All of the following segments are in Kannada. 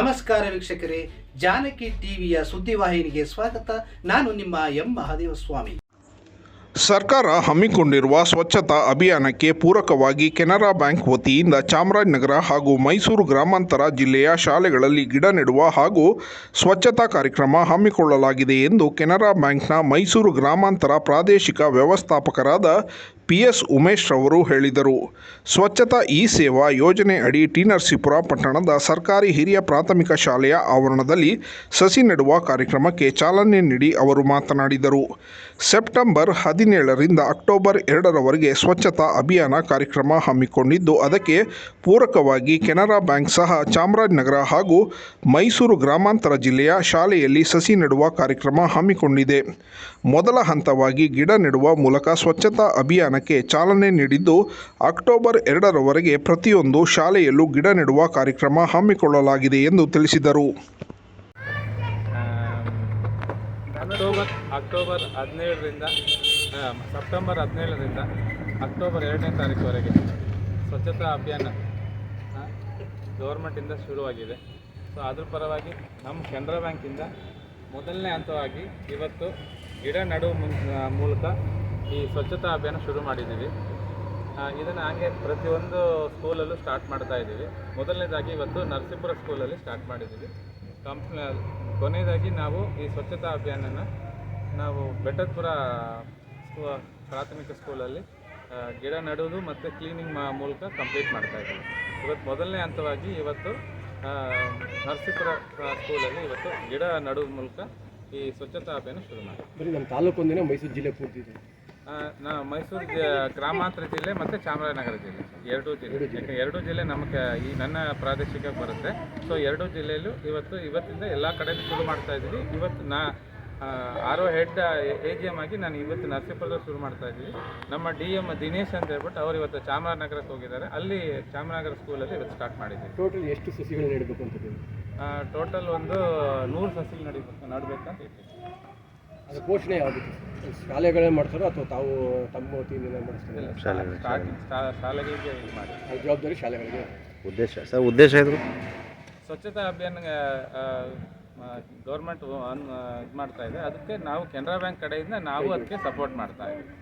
ನಮಸ್ಕಾರ ವೀಕ್ಷಕರೇ, ಜಾನಕಿ ಟಿವಿಯ ಸುದ್ದಿವಾಹಿನಿಗೆ ಸ್ವಾಗತ. ನಾನು ನಿಮ್ಮ ಎಂ. ಮಹಾದೇವ ಸ್ವಾಮಿ ಸರ್ಕಾರ ಹಮ್ಮಿಕೊಂಡಿರುವ ಸ್ವಚ್ಛತಾ ಅಭಿಯಾನಕ್ಕೆ ಪೂರಕವಾಗಿ ಕೆನರಾ ಬ್ಯಾಂಕ್ ವತಿಯಿಂದ ಚಾಮರಾಜನಗರ ಹಾಗೂ ಮೈಸೂರು ಗ್ರಾಮಾಂತರ ಜಿಲ್ಲೆಯ ಶಾಲೆಗಳಲ್ಲಿ ಗಿಡ ನೆಡುವ ಹಾಗೂ ಸ್ವಚ್ಛತಾ ಕಾರ್ಯಕ್ರಮ ಹಮ್ಮಿಕೊಳ್ಳಲಾಗಿದೆ ಎಂದು ಕೆನರಾ ಬ್ಯಾಂಕ್ನ ಮೈಸೂರು ಗ್ರಾಮಾಂತರ ಪ್ರಾದೇಶಿಕ ವ್ಯವಸ್ಥಾಪಕರಾದ ಪಿ ಎಸ್ ಉಮೇಶ್ ರವರು ಹೇಳಿದರು. ಸ್ವಚ್ಛತಾ ಈ ಸೇವಾ ಯೋಜನೆ ಅಡಿ ಟಿ ನರಸೀಪುರ ಪಟ್ಟಣದ ಸರ್ಕಾರಿ ಹಿರಿಯ ಪ್ರಾಥಮಿಕ ಶಾಲೆಯ ಆವರಣದಲ್ಲಿ ಸಸಿ ನೆಡುವ ಕಾರ್ಯಕ್ರಮಕ್ಕೆ ಚಾಲನೆ ನೀಡಿ ಅವರು ಮಾತನಾಡಿದರು. ಸೆಪ್ಟೆಂಬರ್ ಹದಿನೇಳರಿಂದ ಅಕ್ಟೋಬರ್ ಎರಡರವರೆಗೆ ಸ್ವಚ್ಛತಾ ಅಭಿಯಾನ ಕಾರ್ಯಕ್ರಮ ಹಮ್ಮಿಕೊಂಡಿದ್ದು, ಅದಕ್ಕೆ ಪೂರಕವಾಗಿ ಕೆನರಾ ಬ್ಯಾಂಕ್ ಸಹ ಚಾಮರಾಜನಗರ ಹಾಗೂ ಮೈಸೂರು ಗ್ರಾಮಾಂತರ ಜಿಲ್ಲೆಯ ಶಾಲೆಯಲ್ಲಿ ಸಸಿ ನೆಡುವ ಕಾರ್ಯಕ್ರಮ ಹಮ್ಮಿಕೊಂಡಿದೆ. ಮೊದಲ ಹಂತವಾಗಿ ಗಿಡ ನೆಡುವ ಮೂಲಕ ಸ್ವಚ್ಛತಾ ಅಭಿಯಾನಕ್ಕೆ ಚಾಲನೆ ನೀಡಿದ್ದು, ಅಕ್ಟೋಬರ್ ಎರಡರವರೆಗೆ ಪ್ರತಿಯೊಂದು ಶಾಲೆಯಲ್ಲೂ ಗಿಡ ನೆಡುವ ಕಾರ್ಯಕ್ರಮ ಹಮ್ಮಿಕೊಳ್ಳಲಾಗಿದೆ ಎಂದು ತಿಳಿಸಿದರು. ಅಕ್ಟೋಬರ್ ಅಕ್ಟೋಬರ್ ಹದಿನೇಳರಿಂದ ಸೆಪ್ಟೆಂಬರ್ ಹದಿನೇಳರಿಂದ ಅಕ್ಟೋಬರ್ ಎರಡನೇ ತಾರೀಕುವರೆಗೆ ಸ್ವಚ್ಛತಾ ಅಭಿಯಾನ ಗೌರ್ಮೆಂಟಿಂದ ಶುರುವಾಗಿದೆ. ಸೊ ಅದ್ರ ಪರವಾಗಿ ನಮ್ಮ ಕೆನರಾ ಬ್ಯಾಂಕಿಂದ ಮೊದಲನೇ ಹಂತವಾಗಿ ಇವತ್ತು ಗಿಡ ನೆಡುವ ಮೂಲಕ ಈ ಸ್ವಚ್ಛತಾ ಅಭಿಯಾನ ಶುರು ಮಾಡಿದ್ದೀವಿ. ಇದನ್ನು ಹಾಗೆ ಪ್ರತಿಯೊಂದು ಸ್ಕೂಲಲ್ಲೂ ಸ್ಟಾರ್ಟ್ ಮಾಡ್ತಾ ಇದ್ದೀವಿ. ಮೊದಲನೇದಾಗಿ ಇವತ್ತು ನರಸೀಪುರ ಸ್ಕೂಲಲ್ಲಿ ಸ್ಟಾರ್ಟ್ ಮಾಡಿದ್ದೀವಿ. ಕಂಪ್ನ, ಕೊನೆಯದಾಗಿ ನಾವು ಈ ಸ್ವಚ್ಛತಾ ಅಭಿಯಾನನ ನಾವು ಬೆಟ್ಟದಪುರ ಸ್ಕೂ, ಪ್ರಾಥಮಿಕ ಸ್ಕೂಲಲ್ಲಿ ಗಿಡ ನೆಡುವುದು ಮತ್ತು ಕ್ಲೀನಿಂಗ್ ಮೂಲಕ ಕಂಪ್ಲೀಟ್ ಮಾಡ್ತಾ ಇದ್ದೀವಿ. ಇವತ್ತು ಮೊದಲನೇ ಹಂತವಾಗಿ ಇವತ್ತು ನರಸೀಪುರ ಸ್ಕೂಲಲ್ಲಿ ಇವತ್ತು ಗಿಡ ನೆಡುವ ಮೂಲಕ ಈ ಸ್ವಚ್ಛತಾ ಅಭಿಯಾನ ಶುರು ಮಾಡಿ ಬರೀ ನಮ್ಮ ತಾಲೂಕು ಒಂದಿನ ಮೈಸೂರು ಜಿಲ್ಲೆ ಪೂರ್ತಿ ನಾ ಮೈಸೂರು ಗ್ರಾಮಾಂತರ ಜಿಲ್ಲೆ ಮತ್ತು ಚಾಮರಾಜನಗರ ಜಿಲ್ಲೆ. ಎರಡೂ ಜಿಲ್ಲೆ. ಯಾಕೆ ಎರಡೂ ಜಿಲ್ಲೆ ನಮಗೆ ಈ ನನ್ನ ಪ್ರಾದೇಶಿಕ ಬರುತ್ತೆ. ಸೊ ಎರಡೂ ಜಿಲ್ಲೆಯಲ್ಲೂ ಇವತ್ತು ಇವತ್ತಿಂದ ಎಲ್ಲ ಕಡೆ ಶುರು ಮಾಡ್ತಾ ಇದ್ದೀವಿ ಇವತ್ತು ನಾ ಆರೋ ಹೆಡ್ ಎ ಜಿ ಎಂ ಆಗಿ ನಾನು ಇವತ್ತು ನರಸೀಪುರದಲ್ಲಿ ಶುರು ಮಾಡ್ತಾ ಇದ್ದೀವಿ ನಮ್ಮ ಡಿ ಎಂ ದಿನೇಶ್ ಅಂತ ಹೇಳ್ಬಿಟ್ಟು ಅವರು ಇವತ್ತು ಚಾಮರಾಜನಗರಕ್ಕೆ ಹೋಗಿದ್ದಾರೆ. ಅಲ್ಲಿ ಚಾಮರಾಜನಗರ ಸ್ಕೂಲಲ್ಲಿ ಇವತ್ತು ಸ್ಟಾರ್ಟ್ ಮಾಡಿದ್ದೀವಿ ಟೋಟಲ್ ಎಷ್ಟು ಸಸಿಗಳು ನೆಡಬೇಕು ಅಂತ ಟೋಟಲ್ ಒಂದು ನೂರು ಸಸಿಗಳು ನಡಿಬೇಕು ನಡಬೇಕಂತ ಇಟ್ಟಿದ್ದೀವಿ ಅದು ಘೋಷಣೆ ಯಾವುದಿತ್ತು ಶಾಲೆಗಳೇ ಮಾಡ್ತಾರೋ ಅಥವಾ ತಾವು ತಮ್ಮ ವತಿಯಿಂದ ಮಾಡಿಸ್ತಾರೆ? ಶಾಲೆಗಳಿಗೆ ಇದು ಮಾಡಿ. ಆ ಜವಾಬ್ದಾರಿ ಶಾಲೆಗಳಿಗೆ. ಉದ್ದೇಶ ಸರ್ ಉದ್ದೇಶ ಇದ್ರು ಸ್ವಚ್ಛತಾ ಅಭಿಯಾನ ಗೌರ್ಮೆಂಟ್ ಇದು ಮಾಡ್ತಾ ಇದೆ. ಅದಕ್ಕೆ ನಾವು ಕೆನರಾ ಬ್ಯಾಂಕ್ ಕಡೆಯಿಂದ ನಾವು ಅದಕ್ಕೆ ಸಪೋರ್ಟ್ ಮಾಡ್ತಾ ಇದ್ದೀವಿ.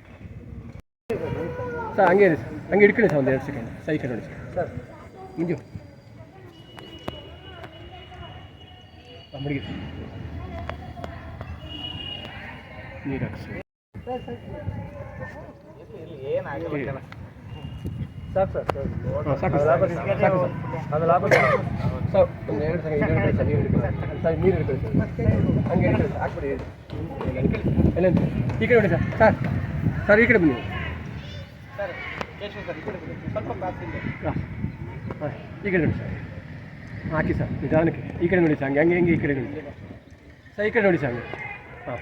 ಸರ್ ಹಂಗೆ ಸರ್. ಹಂಗೆ ಇಟ್ಕೊಳ್ಳಿ ಸರ್ ಒಂದು ಎರಡು ಸೆಕೆಂಡ್. ಸೈಕಲ್ ನೋಡಿ ಸರ್. ಮುಂಜು ಮುಡುಗಿ. ನೀರು ಹಾಕಿಸಿ ಸಾಕು ಏನು ಸಾಕು ಸರ್ ಸರ್ ಒಂದು ಎರಡು ಸರಿ ಎರಡು ಸರ್ ನೀರು ಹಿಡ್ಕೊಳ್ಳಿ. ಸರ್ ನೀರು ಹಿಡ್ಕೊಳ್ಳಿ. ಸರ್ ಹಂಗೆ ಹಿಡ್ಕೊಳ್ಳಿ ಸರ್ ಹಾಕ್ಬಿಡಿ. ಎಲ್ಲ ಈ ಕಡೆ ನೋಡಿ ಸರ್ ಸರ್ ಸರ್ ಈ ಕಡೆ ಬನ್ನಿ. ಹಾಂ ಹಾಂ ಈ ಕಡೆ ನೋಡಿ ಸರ್. ಹಾಕಿ ಸರ್ ನಿಧಾನಕ್ಕೆ. ಈ ಕಡೆ ನೋಡಿ ಸರ್ ಹಂಗೆ ಹಂಗೆ ಹಂಗೆ ಈ ಕಡೆ ನೋಡಿ ಸರ್ ಈ ಕಡೆ ನೋಡಿ ಸರ್ ಹಂಗೆ. ಹಾಂ.